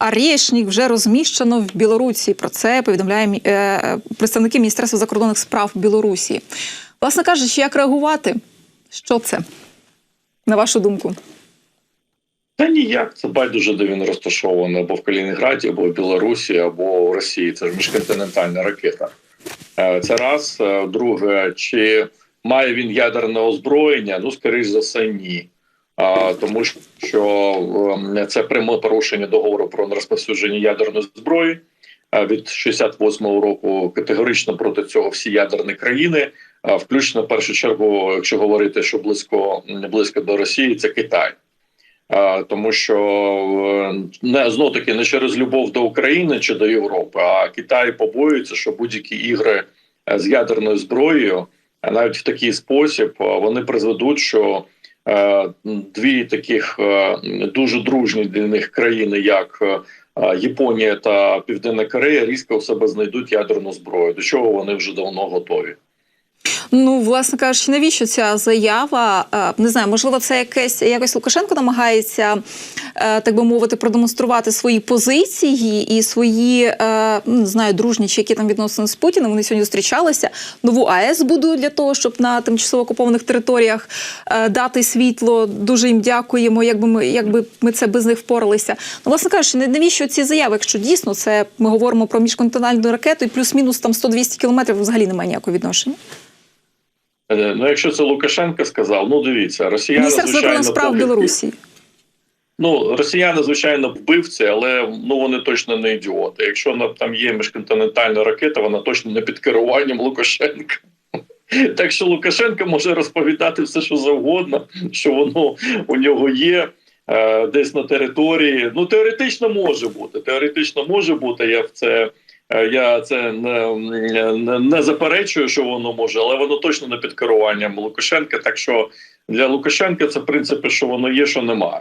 Арєшнік вже розміщено в Білорусі. Про це повідомляє е, представники Міністерства закордонних справ Білорусі. Власне кажучи, як реагувати? Що це? На вашу думку? Та ніяк. Це байдуже, де він розташований або в Калінінграді, або в Білорусі, або в Росії. Це ж міжконтинентальна ракета. Е, Це раз. Е, Друге, чи має він ядерне озброєння? Ну, скоріш за все, ні. Тому що е, це пряме порушення договору про нерозповсюдження ядерної зброї. Е, Від 68-го року категорично проти цього всі ядерні країни, е, включно в першу чергу, якщо говорити, що близько не близько до Росії, це Китай. Тому що е, не знов таки не через любов до України чи до Європи, а Китай побоюється, що будь-які ігри е, з ядерною зброєю, навіть в такий спосіб, е, вони призведуть, що е, дві таких е, дуже дружні для них країни, як е, Японія та Південна Корея, різко в себе знайдуть ядерну зброю, до чого вони вже давно готові. Ну, власне кажучи, навіщо ця заява? Е, Не знаю, можливо, це якесь якось Лукашенко намагається, е, так би мовити, продемонструвати свої позиції і свої е, ну, не знаю, дружні чи які там відносини з Путіним. Вони сьогодні зустрічалися. Нову АЕС будують для того, щоб на тимчасово окупованих територіях дати світло. Дуже їм дякуємо. Якби ми якби ми це без них впоралися. Ну, власне кажучи, навіщо ці заяви? Якщо дійсно це ми говоримо про міжконтинентальну ракету, і плюс-мінус там 100-200 кілометрів взагалі немає ніякого відношення. Е, Ну, якщо це Лукашенко сказав, ну дивіться, росіяни звичайно справ Білорусі. Ну, росіяни, звичайно, вбивці, але ну вони точно не ідіоти. Якщо там є міжконтинентальна ракета, вона точно не під керуванням Лукашенка. Так що Лукашенко може розповідати все, що завгодно, що воно у нього є е, десь на території. Ну, теоретично може бути. Теоретично може бути. Я в це. Е, Я це не, не, не заперечую, що воно може, але воно точно не під керуванням Лукашенка. Так що для Лукашенка це в принципі, що воно є, що немає.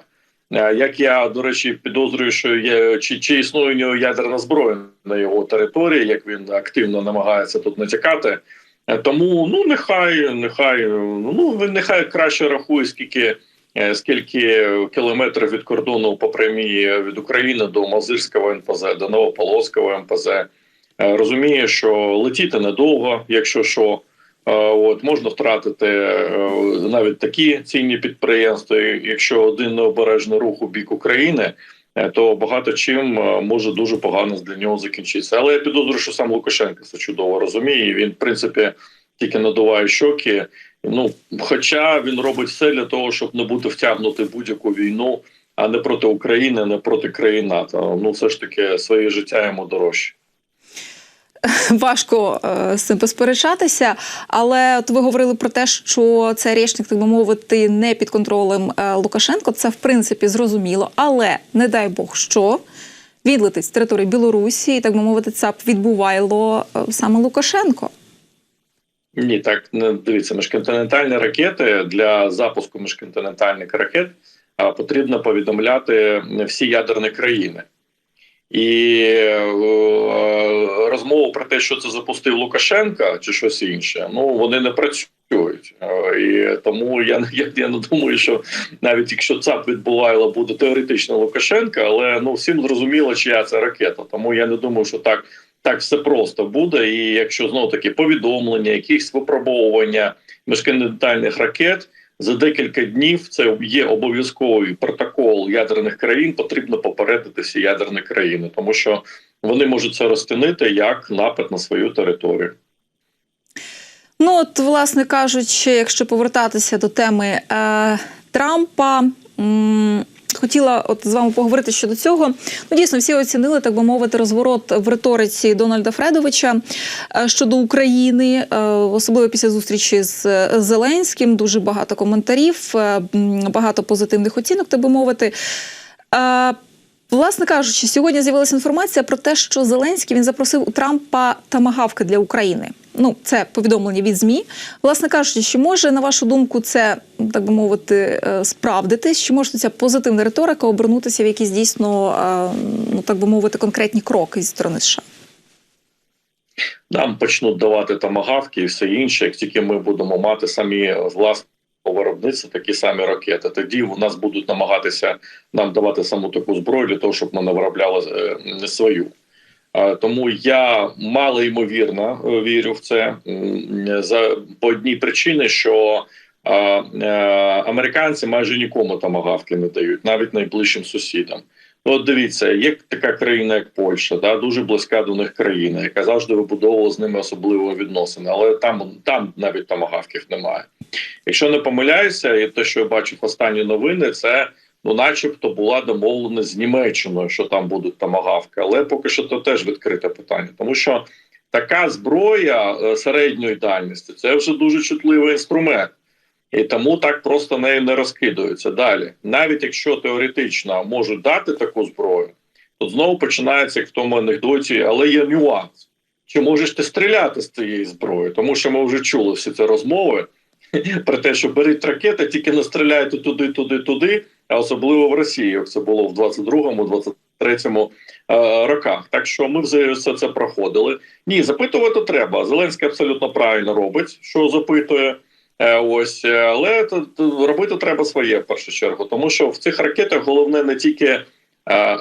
Е, Як я до речі підозрюю, що є чи, чи існує у нього ядерна зброя на його території, як він активно намагається тут натякати. Е, Тому ну нехай, нехай ну він нехай краще рахує, скільки скільки кілометрів від кордону по прямій від України до Мазирського НПЗ, до Новополоцького МПЗ. Е, Розуміє, що летіти недовго, якщо що. Е, От можна втратити е, навіть такі цінні підприємства. Якщо один необережний рух у бік України, то багато чим може дуже погано для нього закінчитися. Але я підозрюю, що сам Лукашенко це чудово розуміє. Він, в принципі, тільки надуває щоки. Ну, хоча він робить все для того, щоб не бути втягнути будь-яку війну, а не проти України, не проти країн НАТО. Ну, все ж таки, своє життя йому дорожче. Важко е, з цим посперечатися, але от ви говорили про те, що цей річник, так би мовити, не під контролем е, Лукашенко. Це в принципі зрозуміло, але не дай Бог, що відлетить з території Білорусі, і так би мовити, це б відбувало е, саме Лукашенко. Ні, так дивіться, міжконтинентальні ракети для запуску міжконтинентальних ракет потрібно повідомляти всі ядерні країни. І е, розмова про те, що це запустив Лукашенка чи щось інше, ну вони не працюють. Е, І тому я, я, я не думаю, що навіть якщо ЦАП відбувало, буде теоретично Лукашенка, але ну всім зрозуміло, чия це ракета. Тому я не думаю, що так так все просто буде. І якщо знову таки повідомлення, якісь випробовування міжконтинентальних ракет за декілька днів, це є обов'язковий протокол ядерних країн. Потрібно попередити всі ядерні країни, тому що вони можуть це розтинити як напад на свою територію. Ну, от, власне кажучи, якщо повертатися до теми е, Трампа. М- Хотіла от з вами поговорити щодо цього. Ну, дійсно, всі оцінили, так би мовити, розворот в риториці Дональда Фредовича е, щодо України, е, особливо після зустрічі з е, Зеленським. Дуже багато коментарів, багато позитивних оцінок, так би мовити. Власне кажучи, сьогодні з'явилася інформація про те, що Зеленський він запросив у Трампа тамагавки для України. Ну, це повідомлення від змі. Власне кажучи, чи може на вашу думку це так би мовити е, справдитись? Чи може ця позитивна риторика обернутися в якісь дійсно, е, ну так би мовити, конкретні кроки зі сторони США? Нам почнуть давати тамагавки і все інше, як тільки ми будемо мати самі власну по виробництву такі самі ракети. Тоді в нас будуть намагатися нам давати саму таку зброю для того, щоб ми не виробляли е, свою. Е, Тому я мало ймовірно е, вірю в це за по одній причині, що е, е, американці майже нікому тамагавки не дають, навіть найближчим сусідам. Ну, от дивіться, є така країна, як Польща, да, дуже близька до них країна, яка завжди вибудовувала з ними особливі відносини, але там, там навіть тамагавків немає. Якщо не помиляюся, і те, що я бачив останні новини, це ну, начебто, була домовленість з Німеччиною, що там будуть тамагавки, але поки що то теж відкрите питання, тому що така зброя е, середньої дальності це вже дуже чутливий інструмент. І тому так просто нею не розкидаються. Далі, навіть якщо теоретично можуть дати таку зброю, то знову починається як в тому анекдоті, але є нюанс. Чи можеш ти стріляти з цієї зброї? Тому що ми вже чули всі ці розмови про те, що беріть ракети, тільки не стріляйте туди, туди, туди, а особливо в Росії, як це було в 22-му, 23-му е, роках. Так що ми вже все це проходили. Ні, запитувати треба. Зеленський абсолютно правильно робить, що запитує. Е, Ось, е, але робити треба своє в першу чергу, тому що в цих ракетах головне не тільки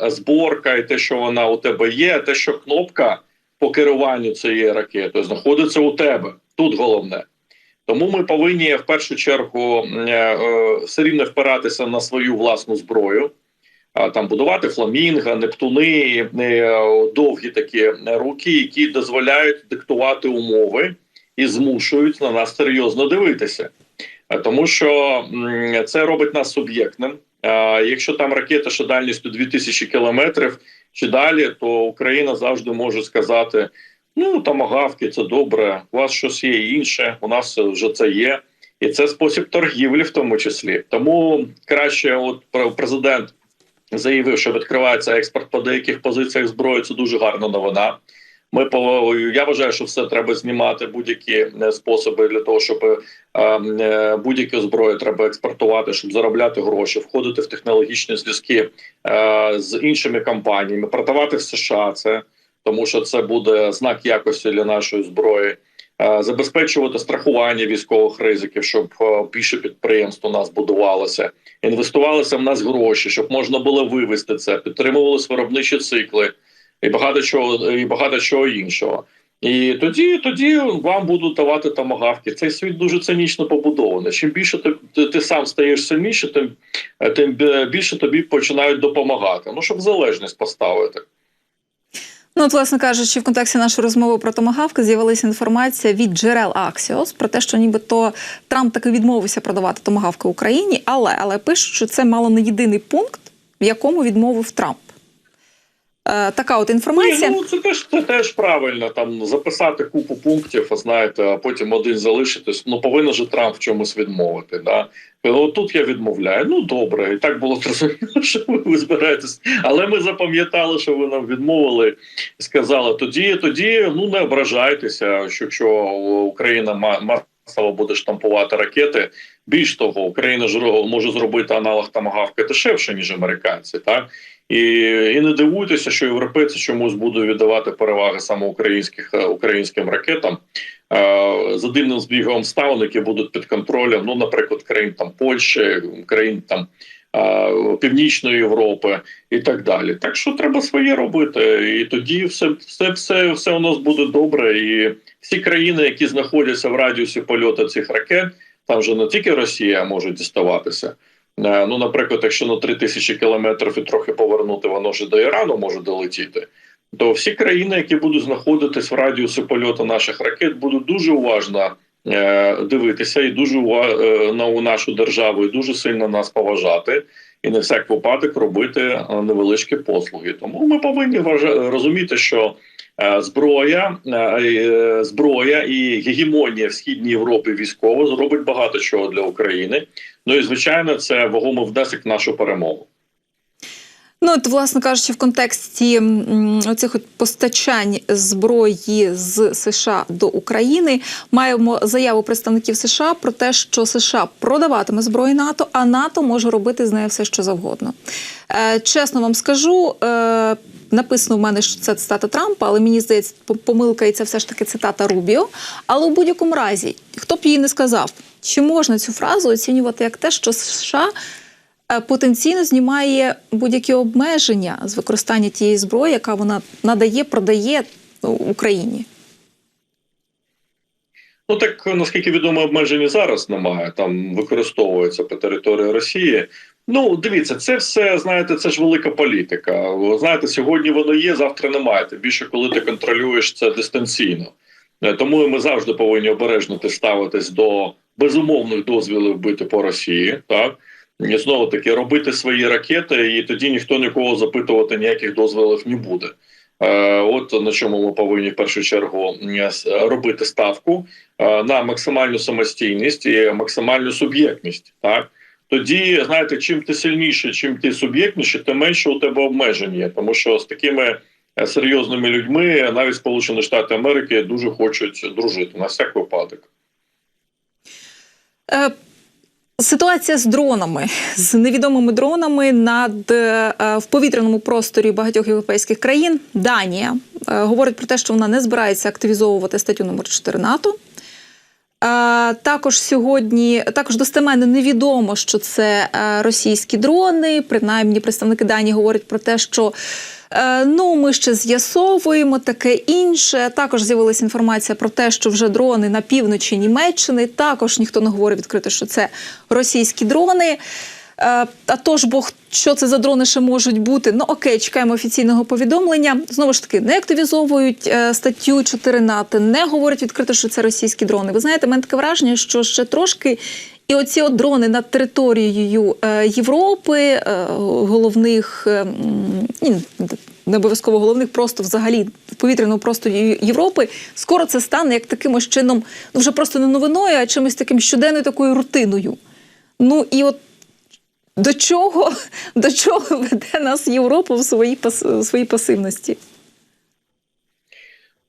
зборка і те, що вона у тебе є, а те, що кнопка по керуванню цією ракетою знаходиться у тебе. Тут головне. Тому ми повинні в першу чергу е, е, все рівно впиратися на свою власну зброю, там будувати фламінга, нептуни, е, довгі такі руки, які дозволяють диктувати умови і змушують на нас серйозно дивитися. Тому що це робить нас суб'єктним. Якщо там ракета ще дальністю 2000 кілометрів чи далі, то Україна завжди може сказати: ну тамагавки, це добре, у вас щось є інше, у нас вже це є. І це спосіб торгівлі, в тому числі. Тому краще, от пр- президент заявив, що відкривається експорт по деяких позиціях зброї. Це дуже гарна новина. Ми по я вважаю, що все треба знімати будь-які е, способи для того, щоб е, е, будь-яку зброю треба експортувати, щоб заробляти гроші, входити в технологічні зв'язки з іншими компаніями, продавати в США це, тому що це буде знак якості для нашої зброї. Е, Забезпечувати страхування військових ризиків, щоб е, більше підприємств у нас будувалося, інвестувалися в нас гроші, щоб можна було вивести це, підтримувалися виробничі цикли і багато чого, і багато чого іншого. І тоді, тоді вам будуть давати тамагавки. Цей світ дуже цинічно побудований. Чим більше ти, ти, ти сам стаєш сильніше, тим, е, тим більше тобі починають допомагати. Ну щоб залежність поставити. Ну, от, власне кажучи, в контексті нашої розмови про томагавки з'явилася інформація від джерел Аксіос про те, що нібито Трамп таки відмовився продавати томагавки Україні, але але пишуть, що це мало не єдиний пункт, в якому відмовив Трамп. Е, така от інформація. Ні, ну це теж це теж правильно. Там записати купу пунктів, а знаєте, а потім один залишитись. Ну повинен же Трамп в чомусь відмовити. Да? От тут я відмовляю. Ну добре, і так було зрозуміло, що ви, ви збираєтесь. Але ми запам'ятали, що ви нам відмовили і сказали: тоді, тоді ну не ображайтеся, що якщо Україна ма- масово буде штампувати ракети. Більш того, Україна ж може зробити аналог тамагавки дешевше ніж американці, так. І, і не дивуйтеся, що європейці чомусь будуть віддавати переваги саме українських е, українським ракетам е, за дивним збігом обставин, які будуть під контролем. Ну, наприклад, країн там Польщі, країн там е, Північної Європи і так далі. Так що треба своє робити, і тоді все, все, все, все у нас буде добре. І всі країни, які знаходяться в радіусі польоту цих ракет, там вже не тільки Росія може діставатися. Е, Ну, наприклад, якщо на 3 тисячі кілометрів і трохи повернути, воно ж до Ірану може долетіти. То всі країни, які будуть знаходитись в радіусі польоту наших ракет, будуть дуже уважно е, дивитися і дуже ува- е, на нашу державу, і дуже сильно нас поважати, і на всяк випадок робити невеличкі послуги. Тому ми повинні розуміти, що зброя, е, е, зброя і гегемонія в східній Європі військова зробить багато чого для України. Ну і звичайно, це вагомий внесок в нашу перемогу. Ну, от, власне кажучи, в контексті оцих постачань зброї з США до України маємо заяву представників США про те, що США продаватиме зброю НАТО, а НАТО може робити з нею все, що завгодно. Е, чесно вам скажу. Написано в мене, що це цитата Трампа, але мені здається, по- помилка і це все ж таки цитата Рубіо. Але у будь-якому разі, хто б її не сказав, Чи можна цю фразу оцінювати як те, що США е, потенційно знімає будь-які обмеження з використання тієї зброї, яка вона надає, продає ну, Україні? Ну так наскільки відомо, обмежень зараз немає. Там використовується по території Росії. Ну дивіться, це все знаєте, це ж велика політика. Знаєте, сьогодні воно є, завтра немає. Тим більше, коли ти контролюєш це дистанційно. Е, Тому ми завжди повинні обережно ставитись до безумовних дозвілів бити по Росії. Так і знову таки робити свої ракети, і тоді ніхто нікого запитувати ніяких дозволів не буде. Е, От на чому ми повинні в першу чергу робити ставку е, на максимальну самостійність і максимальну суб'єктність. Так тоді знаєте, чим ти сильніше, чим ти суб'єктніше, тим менше у тебе обмежень є. Тому що з такими е, серйозними людьми навіть Сполучені Штати Америки дуже хочуть дружити на всяк випадок. Е, Ситуація з дронами, з невідомими дронами над е, в повітряному просторі багатьох європейських країн. Данія е, говорить про те, що вона не збирається активізовувати статтю номер 4 НАТО. Також сьогодні також достеменно невідомо, що це е, російські дрони. Принаймні, представники Данії говорять про те, що е, ну ми ще з'ясовуємо таке інше. Також з'явилася інформація про те, що вже дрони на півночі Німеччини. Також ніхто не говорить відкрито, що це російські дрони. Е, А ж бо що це за дрони ще можуть бути? Ну окей, чекаємо офіційного повідомлення. Знову ж таки, не активізовують е, статтю 4 НАТО, не говорять відкрито, що це російські дрони. Ви знаєте, мене таке враження, що ще трошки. І оці от дрони над територією е, Європи, головних ні, не обов'язково головних, просто взагалі в повітряному просторі Європи, скоро це стане як таким ось чином, ну вже просто не новиною, а чимось таким щоденною такою рутиною. Ну і от до чого, до чого веде нас Європа в своїй в своїй пасивності?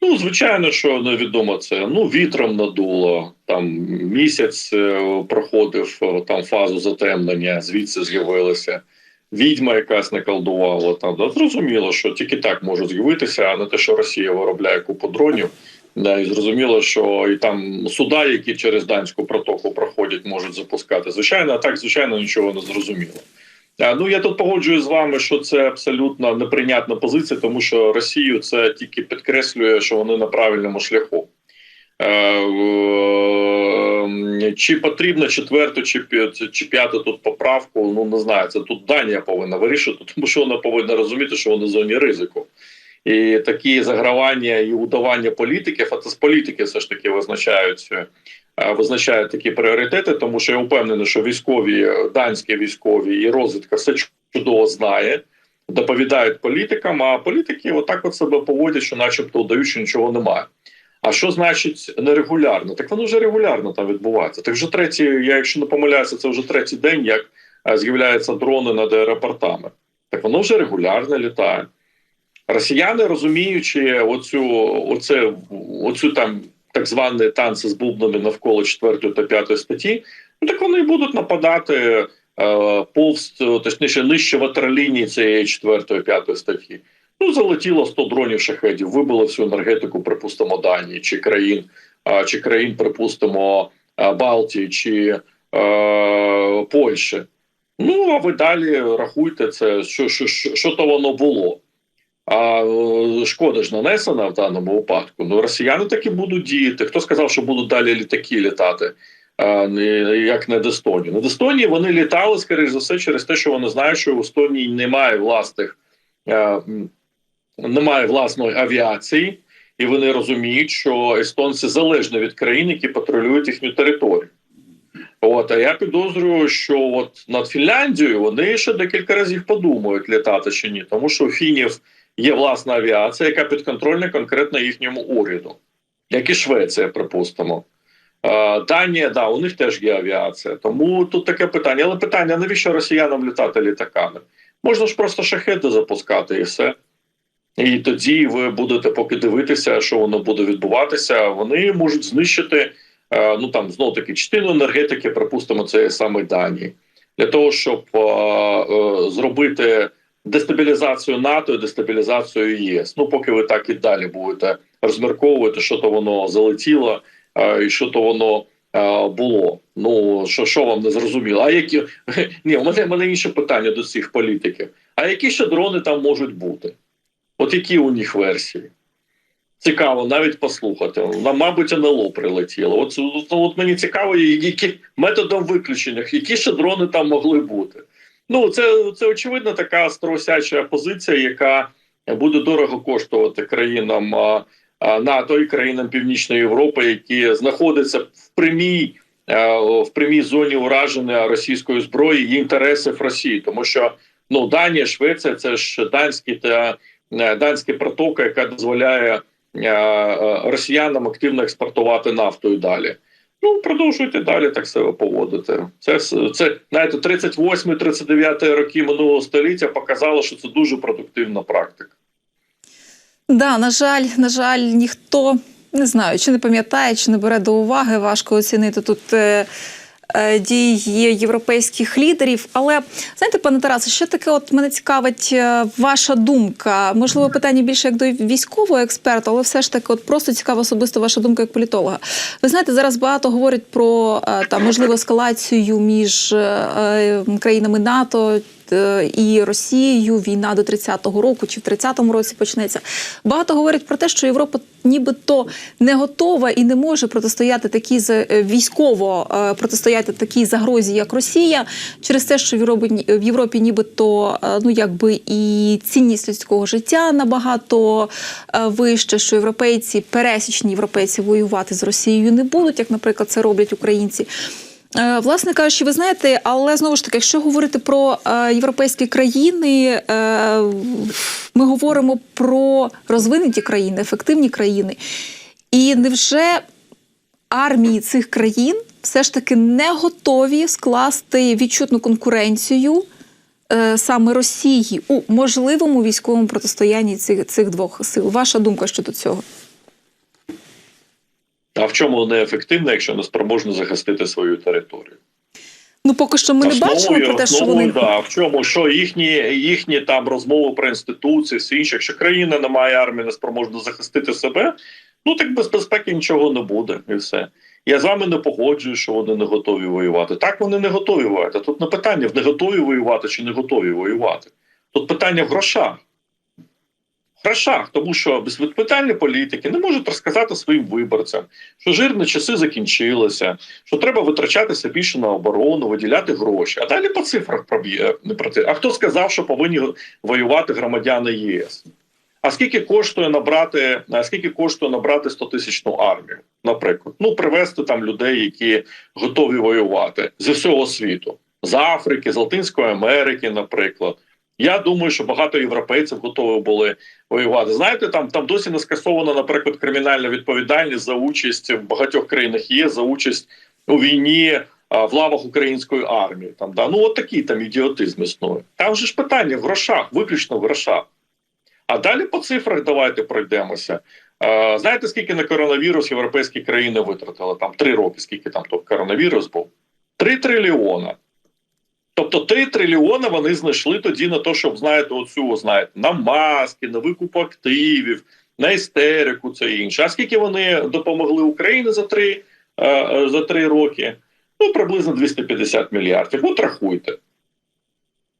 Ну, звичайно, що невідомо це. Ну, вітром надуло. Там місяць е, проходив е, там фазу затемнення, звідси з'явилася. Відьма якась наколдувала там. Зрозуміло, що тільки так можуть з'явитися, а не те, що Росія виробляє купу дронів. Да, і зрозуміло, що і там суда, які через данську протоку проходять, можуть запускати. Звичайно, а так, звичайно, нічого не зрозуміло. Ну я тут погоджуюсь з вами, що це абсолютно неприйнятна позиція, тому що Росію це тільки підкреслює, що вони на правильному шляху. Е, Чи потрібно четверту чи чи п'яту тут поправку? Ну не знаю. Це тут Данія повинна вирішити, тому що вона повинна розуміти, що вони в зоні ризику. І такі загравання і удавання політиків, а це з політики все ж таки визначають е, визначають такі пріоритети, тому що я впевнений, що військові, данські військові і розвідка все чудово знає, доповідають політикам, а політики отак от себе поводять, що начебто удають, що нічого немає. А що значить нерегулярно? Так воно вже регулярно там відбувається. Так вже третій, я якщо не помиляюся, це вже третій день, як е, з'являються дрони над аеропортами. Так воно вже регулярно літає. Росіяни, розуміючи оцю, оце, оцю там так звані танці з бубнами навколо 4 та 5 статті, ну так вони будуть нападати е, повз, точніше, нижче ватерлінії цієї 4 5 статті. Ну, залетіло 100 дронів шахедів, вибило всю енергетику, припустимо, Данії чи країн, а, чи країн, припустимо, а, Балтії чи е, Польщі. Ну, а ви далі рахуйте це, що, що, що, що то воно було. А е, шкода ж нанесена в даному випадку. Ну, росіяни таки будуть діяти. Хто сказав, що будуть далі літаки літати, як не до Естонії? На Естонії вони літали, скоріш за все, через те, що вони знають, що в Естонії немає власних, е, немає власної авіації, і вони розуміють, що естонці залежні від країн, які патрулюють їхню територію. От, а я підозрюю, що от над Фінляндією вони ще декілька разів подумають літати чи ні, тому що фінів є власна авіація, яка підконтрольна конкретно їхньому уряду, як і Швеція, припустимо. Данія, да, у них теж є авіація. Тому тут таке питання. Але питання: навіщо росіянам літати літаками? Можна ж просто шахеди запускати і все. І тоді ви будете поки дивитися, що воно буде відбуватися. Вони можуть знищити ну там знов таки частину енергетики, припустимо, це саме Данії, для того, щоб е, зробити дестабілізацію НАТО і дестабілізацію ЄС. Ну, поки ви так і далі будете розмірковувати, що то воно залетіло, е, і що то воно е, було. Ну що, що вам не зрозуміло? А які ні, у мене, мене інше питання до цих політиків. А які ще дрони там можуть бути? От які у них версії? Цікаво навіть послухати. Нам, мабуть, НЛО прилетіло. От, от, от мені цікаво, які методом виключення, які ще дрони там могли бути. Ну, це, це очевидно така стросяча позиція, яка буде дорого коштувати країнам НАТО і країнам Північної Європи, які знаходяться в прямій, в прямій зоні ураження російської зброї і інтересів Росії, тому що ну Данія, Швеція це ж данські та е, данська протока, яка дозволяє е, е, росіянам активно експортувати нафту і далі. Ну, продовжуйте далі так себе поводити. Це це знаєте, 38-39 роки минулого століття показало, що це дуже продуктивна практика. Да, на жаль, на жаль, ніхто не знаю, чи не пам'ятає, чи не бере до уваги. Важко оцінити тут. Е, е, Дії європейських лідерів, але знаєте, пане Тарасе, що таке? От мене цікавить е, ваша думка. Можливо, питання більше як до військового експерта, але все ж таки, от просто цікава особисто ваша думка як політолога. Ви знаєте, зараз багато говорять про е, там можливу ескалацію між країнами НАТО і Росією. Війна до 30-го року чи в 30-му році почнеться. Багато говорять про те, що Європа нібито не готова і не може протистояти такій е, військово е, протистояти такій загрозі, як Росія, через те, що в Європі, нібито е, ну якби і цінність людського життя набагато е, вище, що європейці, пересічні європейці воювати з Росією не будуть, як, наприклад, це роблять українці. Е, Власне кажучи, ви знаєте, але знову ж таки, якщо говорити про е, європейські країни, е, ми говоримо про розвинуті країни, ефективні країни. І невже армії цих країн все ж таки не готові скласти відчутну конкуренцію саме Росії у можливому військовому протистоянні цих, цих двох сил? Ваша думка щодо цього? А в чому вони ефективні, якщо не спроможні захистити свою територію? Ну, поки що ми не бачимо про те, що вони да, в чому що їхні їхні там розмови про інституції, все інше. Якщо країна не має армії, не спроможна захистити себе, ну так без безпеки нічого не буде, і все. Я з вами не погоджую, що вони не готові воювати. Так вони не готові воювати. Тут не питання в не готові воювати чи не готові воювати. Тут питання в грошах. Грошах, тому що безвідповідальні політики не можуть розказати своїм виборцям, що жирні часи закінчилися, що треба витрачатися більше на оборону, виділяти гроші. А далі по цифрах проб'є не про це. А хто сказав, що повинні воювати громадяни ЄС? А скільки коштує набрати, а скільки коштує набрати 100 тисячну армію, наприклад? Ну, привезти там людей, які готові воювати зі всього світу, з Африки, з Латинської Америки, наприклад. Я думаю, що багато європейців готові були воювати. Знаєте, там там досі не скасована, наприклад, кримінальна відповідальність за участь в багатьох країнах є за участь у війні а, в лавах української армії. Там да ну от такий там ідіотизм існує. Там же ж питання в грошах, виключно в грошах. А далі по цифрах давайте пройдемося. Е, знаєте, скільки на коронавірус європейські країни витратили? Там три роки, скільки там то коронавірус був? Три трильйона. Тобто 3 трильйони вони знайшли тоді на те, щоб знаєте, оцю знаєте, на маски, на викуп активів, на істерику, це інше. А скільки вони допомогли Україні за три, е, е, за три роки? Ну, приблизно 250 мільярдів. От рахуйте.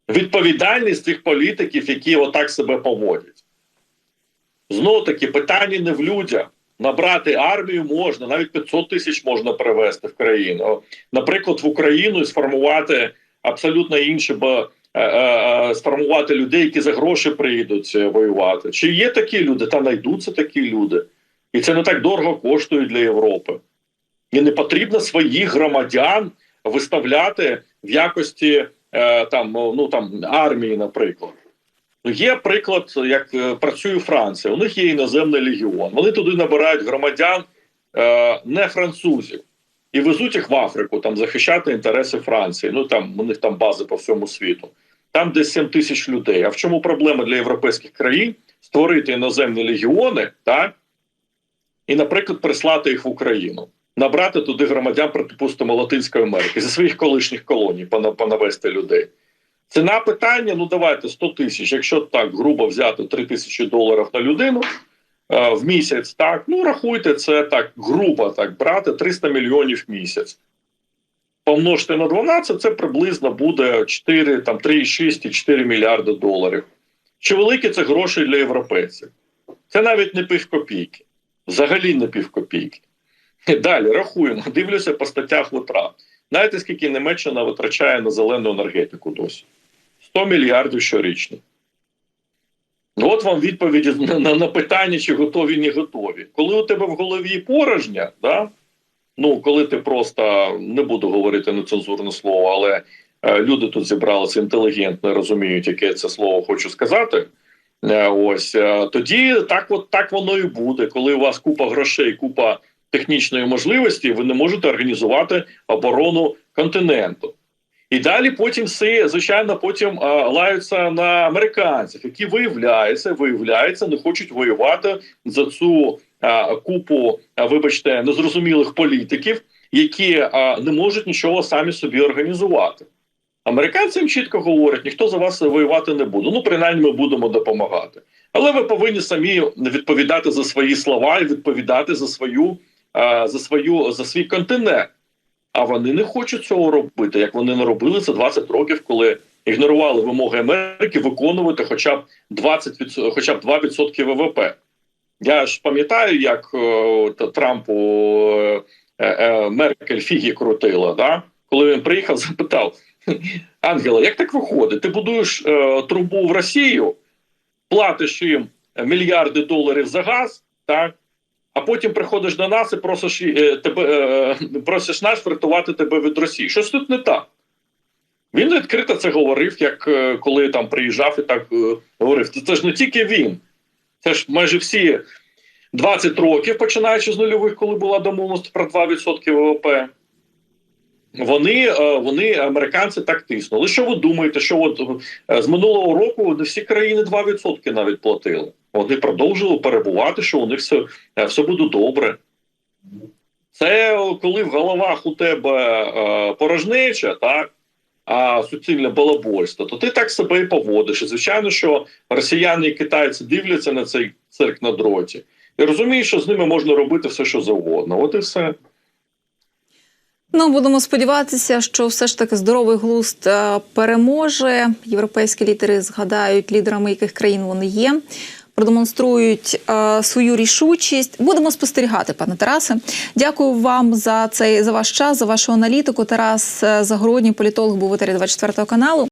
Відповідальність цих політиків, які отак себе поводять. Знову таки, питання не в людях. Набрати армію можна, навіть 500 тисяч можна привезти в країну. Наприклад, в Україну і сформувати абсолютно інше, бо е, е, сформувати людей, які за гроші приїдуть е, воювати. Чи є такі люди? Та знайдуться такі люди. І це не так дорого коштує для Європи. І не потрібно своїх громадян виставляти в якості е, там, ну, там, армії, наприклад. Є приклад, як е, працює Франція. У них є іноземний легіон. Вони туди набирають громадян е, не французів і везуть їх в Африку там захищати інтереси Франції. Ну там у них там бази по всьому світу. Там десь 7 тисяч людей. А в чому проблема для європейських країн створити іноземні легіони, так і, наприклад, прислати їх в Україну, набрати туди громадян, припустимо, Латинської Америки зі своїх колишніх колоній, пона- понавести людей. Ціна питання: ну давайте 100 тисяч. Якщо так грубо взяти 3 тисячі доларів на людину, в місяць. Так, ну рахуйте, це так грубо так брати 300 мільйонів в місяць. Помножте на 12, це приблизно буде 4, там 3,6 і 4 мільярди доларів. Чи великі це гроші для європейців? Це навіть не півкопійки. Взагалі не півкопійки. Далі рахуємо, дивлюся по статтях витрат. Знаєте, скільки Німеччина витрачає на зелену енергетику досі? 100 мільярдів щорічно. Ну, От вам відповіді на, на, на питання, чи готові, не готові. Коли у тебе в голові порожня, да? ну коли ти просто не буду говорити нецензурне слово, але е, люди тут зібралися інтелігентно, розуміють, яке це слово хочу сказати. Е, ось е, тоді так, от так воно і буде. Коли у вас купа грошей, купа технічної можливості, ви не можете організувати оборону континенту. І далі потім всі, звичайно, потім а, лаються на американців, які виявляється, виявляється, не хочуть воювати за цю а, купу, а, вибачте, незрозумілих політиків, які а, не можуть нічого самі собі організувати. Американцям чітко говорять, ніхто за вас воювати не буде. Ну, принаймні, ми будемо допомагати. Але ви повинні самі відповідати за свої слова і відповідати за свою, а, за свою за свій континент. А вони не хочуть цього робити, як вони не робили за 20 років, коли ігнорували вимоги Америки виконувати хоча б 20 відсо- хоча б 2% ВВП. Я ж пам'ятаю, як е, та Трампу е, е, Меркель фігі крутила. Да? Коли він приїхав, запитав Ангела, як так виходить? Ти будуєш е, трубу в Росію, платиш їм мільярди доларів за газ, так? А потім приходиш до нас і просиш, е, тебе, е, просиш нас врятувати тебе від Росії. Щось тут не так. Він відкрито це говорив, як е, коли там приїжджав і так е, говорив. Це, ж не тільки він, це ж майже всі 20 років, починаючи з нульових, коли була домовленість про 2% ВВП. Вони, е, вони, американці, так тиснули. Що ви думаєте, що от е, з минулого року не всі країни 2% навіть платили? Вони продовжували перебувати, що у них все, е, все буде добре. Це коли в головах у тебе е, порожнеча, так, а суцільне балабольство, то ти так себе і поводиш. І звичайно, що росіяни і китайці дивляться на цей цирк на дроті і розуміють, що з ними можна робити все, що завгодно. От і все. Ну, будемо сподіватися, що все ж таки здоровий глузд е, переможе. Європейські лідери згадають лідерами, яких країн вони є. Продемонструють е, свою рішучість. Будемо спостерігати, пане Тарасе. Дякую вам за цей за ваш час, за вашу аналітику. Тарас е, Загородній, політолог, був у етері 24 каналу.